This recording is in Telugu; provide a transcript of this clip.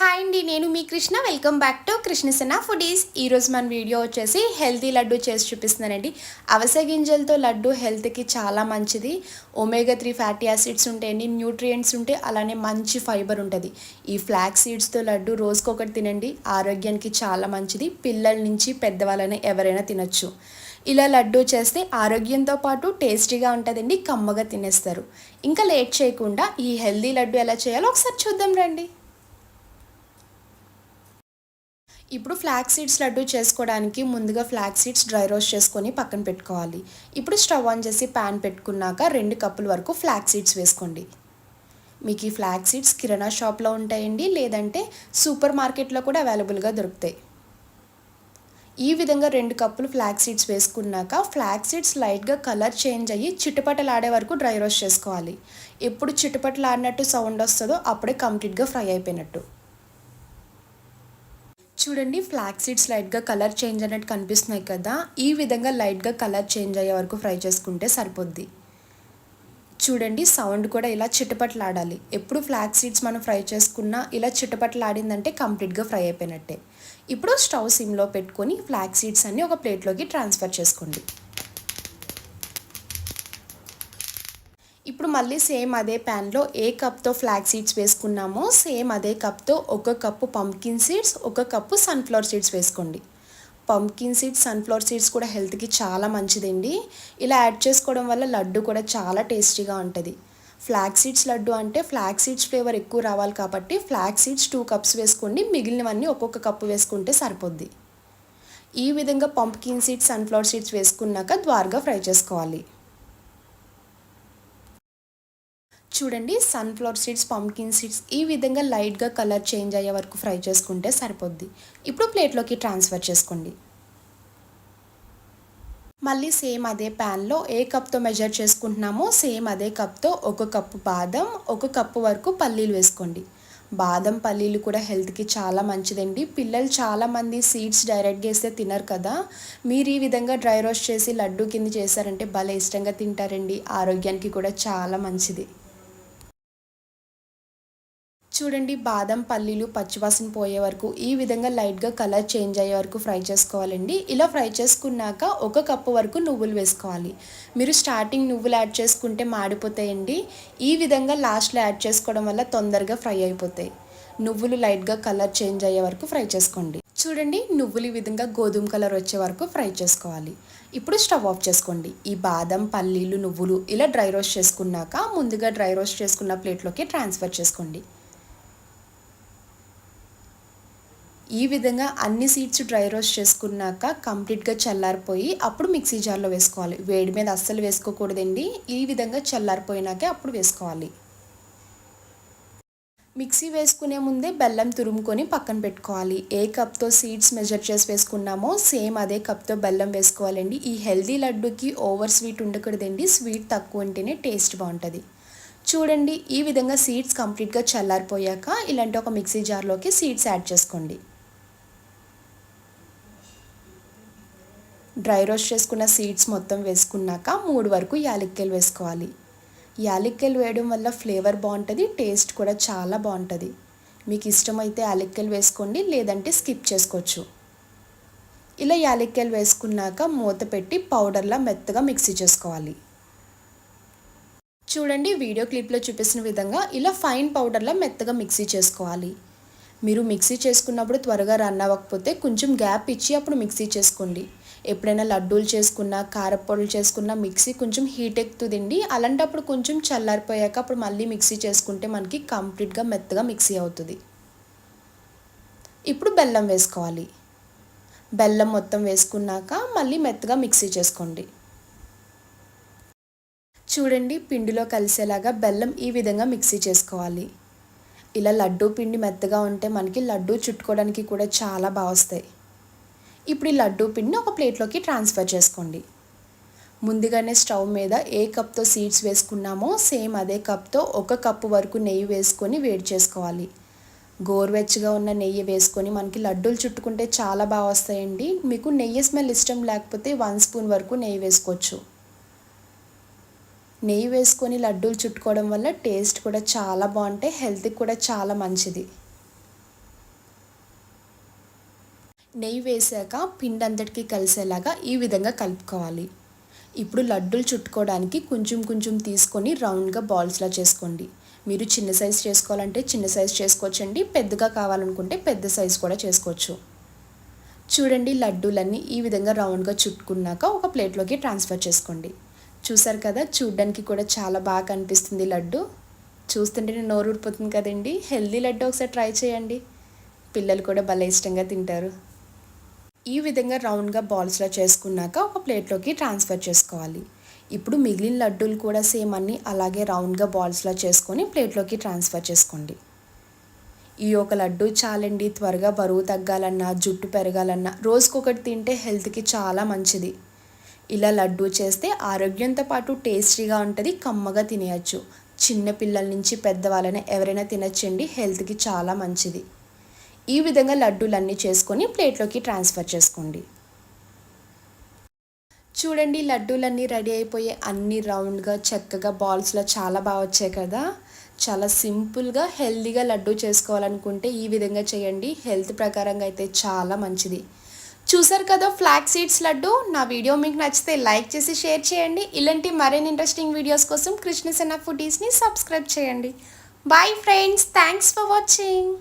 హాయ్ అండి నేను మీ కృష్ణ. వెల్కమ్ బ్యాక్ టు కృష్ణసన ఫుడీస్ ఈరోజు మన వీడియో వచ్చేసి హెల్తీ లడ్డు చేసి చూపిస్తున్నానండి అవసె గింజలతో లడ్డు హెల్త్కి చాలా మంచిది. ఒమేగా త్రీ ఫ్యాటీ యాసిడ్స్ ఉంటాయండి న్యూట్రియంట్స్ ఉంటే అలానే మంచి ఫైబర్ ఉంటుంది. ఈ ఫ్లాక్ సీడ్స్తో లడ్డు రోజుకొకటి తినండి ఆరోగ్యానికి చాలా మంచిది. పిల్లల నుంచి పెద్దవాళ్ళని ఎవరైనా తినొచ్చు. ఇలా లడ్డు చేస్తే ఆరోగ్యంతో పాటు టేస్టీగా ఉంటుందండి కమ్మగా తినేస్తారు. ఇంకా లేట్ చేయకుండా ఈ హెల్దీ లడ్డు ఎలా చేయాలో ఒకసారి చూద్దాం రండి. ఇప్పుడు ఫ్లాక్ సీడ్స్ లడ్డు చేసుకోవడానికి ముందుగా ఫ్లాక్ సీడ్స్ డ్రై రోస్ట్ చేసుకొని పక్కన పెట్టుకోవాలి. ఇప్పుడు స్టవ్ ఆన్ చేసి ప్యాన్ పెట్టుకున్నాక రెండు కప్పుల వరకు ఫ్లాక్ సీడ్స్ వేసుకోండి. మీకు ఈ ఫ్లాక్ సీడ్స్ కిరాణా షాప్లో ఉంటాయండి లేదంటే సూపర్ మార్కెట్లో కూడా అవైలబుల్గా దొరుకుతాయి. ఈ విధంగా రెండు కప్పులు ఫ్లాక్ సీడ్స్ వేసుకున్నాక ఫ్లాక్ సీడ్స్ లైట్గా కలర్ చేంజ్ అయ్యి చిటపటలాడే వరకు డ్రై రోస్ట్ చేసుకోవాలి. ఎప్పుడు చిటపటలాడినట్టు సౌండ్ వస్తుందో అప్పుడే కంప్లీట్గా ఫ్రై అయిపోయినట్టు. చూడండి ఫ్లాక్ సీడ్స్ లైట్గా కలర్ చేంజ్ అన్నట్టు కనిపిస్తున్నాయి కదా. ఈ విధంగా లైట్గా కలర్ చేంజ్ అయ్యే వరకు ఫ్రై చేసుకుంటే సరిపోద్ది. చూడండి సౌండ్ కూడా ఇలా చిటపట్లాడాలి. ఎప్పుడు ఫ్లాక్ సీడ్స్ మనం ఫ్రై చేసుకున్నా ఇలా చిటపట్లాడిందంటే కంప్లీట్గా ఫ్రై అయిపోయినట్టే. ఇప్పుడు స్టవ్ సిమ్లో పెట్టుకొని ఫ్లాక్ సీడ్స్ అన్ని ఒక ప్లేట్లోకి ట్రాన్స్ఫర్ చేసుకోండి. ఇప్పుడు మళ్ళీ సేమ్ అదే ప్యాన్లో ఏ కప్తో ఫ్లాగ్ సీడ్స్ వేసుకున్నామో సేమ్ అదే కప్తో ఒక కప్పు పంకిన్ సీడ్స్ ఒక కప్పు సన్ఫ్లవర్ సీడ్స్ వేసుకోండి. పంకిన్ సీడ్స్ సన్ఫ్లవర్ సీడ్స్ కూడా హెల్త్కి చాలా మంచిదండి. ఇలా యాడ్ చేసుకోవడం వల్ల లడ్డు కూడా చాలా టేస్టీగా ఉంటుంది. ఫ్లాక్ సీడ్స్ లడ్డు అంటే ఫ్లాక్ సీడ్స్ ఫ్లేవర్ ఎక్కువ రావాలి కాబట్టి ఫ్లాగ్ సీడ్స్ టూ కప్స్ వేసుకోండి. మిగిలినవన్నీ ఒక్కొక్క కప్పు వేసుకుంటే సరిపోద్ది. ఈ విధంగా పంప్కిన్ సీడ్స్ సన్ఫ్లవర్ సీడ్స్ వేసుకున్నాక ద్వారగా ఫ్రై చేసుకోవాలి. చూడండి సన్ఫ్లవర్ సీడ్స్ పంకిన్ సీడ్స్ ఈ విధంగా లైట్గా కలర్ చేంజ్ అయ్యే వరకు ఫ్రై చేసుకుంటే సరిపోద్ది. ఇప్పుడు ప్లేట్లోకి ట్రాన్స్ఫర్ చేసుకోండి. మళ్ళీ సేమ్ అదే ప్యాన్లో ఏ కప్తో మెజర్ చేసుకుంటున్నామో సేమ్ అదే కప్తో ఒక కప్పు బాదం ఒక కప్పు వరకు పల్లీలు వేసుకోండి. బాదం పల్లీలు కూడా హెల్త్కి చాలా మంచిదండి. పిల్లలు చాలామంది సీడ్స్ డైరెక్ట్గా వేస్తే తినరు కదా. మీరు ఈ విధంగా డ్రై రోస్ట్ చేసి లడ్డు కింద చేశారంటే భలే ఇష్టంగా తింటారండి. ఆరోగ్యానికి కూడా చాలా మంచిది. చూడండి బాదం పల్లీలు పచ్చివాసన పోయే వరకు ఈ విధంగా లైట్గా కలర్ చేంజ్ అయ్యే వరకు ఫ్రై చేసుకోవాలండి. ఇలా ఫ్రై చేసుకున్నాక ఒక కప్పు వరకు నువ్వులు వేసుకోవాలి. మీరు స్టార్టింగ్ నువ్వులు యాడ్ చేసుకుంటే మాడిపోతాయండి. ఈ విధంగా లాస్ట్లో యాడ్ చేసుకోవడం వల్ల తొందరగా ఫ్రై అయిపోతాయి. నువ్వులు లైట్గా కలర్ చేంజ్ అయ్యే వరకు ఫ్రై చేసుకోండి. చూడండి నువ్వులు ఈ విధంగా గోధుమ కలర్ వచ్చే వరకు ఫ్రై చేసుకోవాలి. ఇప్పుడు స్టవ్ ఆఫ్ చేసుకోండి. ఈ బాదం పల్లీలు నువ్వులు ఇలా డ్రై రోస్ట్ చేసుకున్నాక ముందుగా డ్రై రోస్ట్ చేసుకున్న ప్లేట్లోకి ట్రాన్స్ఫర్ చేసుకోండి. ఈ విధంగా అన్ని సీడ్స్ డ్రై రోస్ట్ చేసుకున్నాక కంప్లీట్గా చల్లారిపోయి అప్పుడు మిక్సీ జార్లో వేసుకోవాలి. వేడి మీద అస్సలు వేసుకోకూడదండి. ఈ విధంగా చల్లారిపోయినాకే అప్పుడు వేసుకోవాలి. మిక్సీ వేసుకునే ముందే బెల్లం తురుముకొని పక్కన పెట్టుకోవాలి. ఏ కప్తో సీడ్స్ మెజర్ చేసి వేసుకున్నామో సేమ్ అదే కప్తో బెల్లం వేసుకోవాలండి. ఈ హెల్దీ లడ్డుకి ఓవర్ స్వీట్ ఉండకూడదండి. స్వీట్ తక్కువ ఉంటేనే టేస్ట్ బాగుంటుంది. చూడండి ఈ విధంగా సీడ్స్ కంప్లీట్గా చల్లారిపోయాక ఇలాంటి ఒక మిక్సీ జార్లోకి సీడ్స్ యాడ్ చేసుకోండి. డ్రై రోస్ట్ చేసుకున్న సీడ్స్ మొత్తం వేసుకున్నాక మూడు వరకు యాలక్కాయలు వేసుకోవాలి. యాలక్కాయలు వేయడం వల్ల ఫ్లేవర్ బాగుంటుంది టేస్ట్ కూడా చాలా బాగుంటుంది. మీకు ఇష్టమైతే యాలక్కాయలు వేసుకోండి లేదంటే స్కిప్ చేసుకోవచ్చు. ఇలా యాలక్కాయలు వేసుకున్నాక మూత పెట్టి పౌడర్లా మెత్తగా మిక్సీ చేసుకోవాలి. చూడండి వీడియో క్లిప్లో చూపిస్తున్న విధంగా ఇలా ఫైన్ పౌడర్లా మెత్తగా మిక్సీ చేసుకోవాలి. మీరు మిక్సీ చేసుకున్నప్పుడు త్వరగా రన్ అవ్వకపోతే కొంచెం గ్యాప్ ఇచ్చి అప్పుడు మిక్సీ చేసుకోండి. ఎప్పుడైనా లడ్డూలు చేసుకున్నా కారపొడులు చేసుకున్నా మిక్సీ కొంచెం హీట్ ఎక్కుతుందండి. అలాంటప్పుడు కొంచెం చల్లారిపోయాక అప్పుడు మళ్ళీ మిక్సీ చేసుకుంటే మనకి కంప్లీట్గా మెత్తగా మిక్సీ అవుతుంది. ఇప్పుడు బెల్లం వేసుకోవాలి. బెల్లం మొత్తం వేసుకున్నాక మళ్ళీ మెత్తగా మిక్సీ చేసుకోండి. చూడండి పిండిలో కలిసేలాగా బెల్లం ఈ విధంగా మిక్సీ చేసుకోవాలి. ఇలా లడ్డూ పిండి మెత్తగా ఉంటే మనకి లడ్డూ చుట్టుకోవడానికి కూడా చాలా బాగా వస్తాయి. ఇప్పుడు ఈ లడ్డూ పిండిని ఒక ప్లేట్లోకి ట్రాన్స్ఫర్ చేసుకోండి. ముందుగానే స్టవ్ మీద ఏ కప్తో సీడ్స్ వేసుకున్నామో సేమ్ అదే కప్తో ఒక కప్పు వరకు నెయ్యి వేసుకొని వేడి చేసుకోవాలి. గోరువెచ్చగా ఉన్న నెయ్యి వేసుకొని మనకి లడ్డూలు చుట్టుకుంటే చాలా బాగా వస్తాయండి. మీకు నెయ్యి స్మెల్ ఇష్టం లేకపోతే వన్ స్పూన్ వరకు నెయ్యి వేసుకోవచ్చు. నెయ్యి వేసుకొని లడ్డూలు చుట్టుకోవడం వల్ల టేస్ట్ కూడా చాలా బాగుంటాయి హెల్త్కి కూడా చాలా మంచిది. నెయ్యి వేసాక పిండి అంతటికి కలిసేలాగా ఈ విధంగా కలుపుకోవాలి. ఇప్పుడు లడ్డూలు చుట్టుకోవడానికి కొంచెం కొంచెం తీసుకొని రౌండ్గా బాల్స్లా చేసుకోండి. మీరు చిన్న సైజ్ చేసుకోవాలంటే చిన్న సైజ్ చేసుకోవచ్చండి పెద్దగా కావాలనుకుంటే పెద్ద సైజ్ కూడా చేసుకోవచ్చు. చూడండి లడ్డూలన్నీ ఈ విధంగా రౌండ్గా చుట్టుకున్నాక ఒక ప్లేట్లోకి ట్రాన్స్ఫర్ చేసుకోండి. చూసారు కదా చూడ్డానికి కూడా చాలా బాగా కనిపిస్తుంది లడ్డు. చూస్తుంటేనే నోరు ఊడిపోతుంది కదండి. హెల్దీ లడ్డు ఒకసారి ట్రై చేయండి. పిల్లలు కూడా భలే ఇష్టంగా తింటారు. ఈ విధంగా రౌండ్గా బాల్స్లో చేసుకున్నాక ఒక ప్లేట్లోకి ట్రాన్స్ఫర్ చేసుకోవాలి. ఇప్పుడు మిగిలిన లడ్డూలు కూడా సేమ్ అన్ని అలాగే రౌండ్గా బాల్స్లో చేసుకొని ప్లేట్లోకి ట్రాన్స్ఫర్ చేసుకోండి. ఈ ఒక లడ్డు చాలండి త్వరగా బరువు తగ్గాలన్నా జుట్టు పెరగాలన్నా రోజుకొకటి తింటే హెల్త్కి చాలా మంచిది. ఇలా లడ్డు చేస్తే ఆరోగ్యంతో పాటు టేస్టీగా ఉంటుంది కమ్మగా తినేయచ్చు. చిన్నపిల్లల నుంచి పెద్దవాళ్ళని ఎవరైనా తినచ్చండి హెల్త్కి చాలా మంచిది. ఈ విధంగా లడ్డూలన్నీ చేసుకొని ప్లేట్లోకి ట్రాన్స్ఫర్ చేసుకోండి. చూడండి లడ్డూలన్నీ రెడీ అయిపోయి అన్ని రౌండ్గా చక్కగా బాల్స్లో చాలా బాగా వచ్చాయి కదా. చాలా సింపుల్గా హెల్తీగా లడ్డు చేసుకోవాలనుకుంటే ఈ విధంగా చేయండి. హెల్త్ ప్రకారంగా అయితే చాలా మంచిది. చూసారు కదా ఫ్లాక్ సీడ్స్ లడ్డు? నా వీడియో మీకు నచ్చితే లైక్ చేసి షేర్ చేయండి. ఇలాంటి మరిన్ని ఇంట్రెస్టింగ్ వీడియోస్ కోసం కృష్ణ సెన్న ఫుడీస్ని సబ్స్క్రైబ్ చేయండి. Bye friends thanks for watching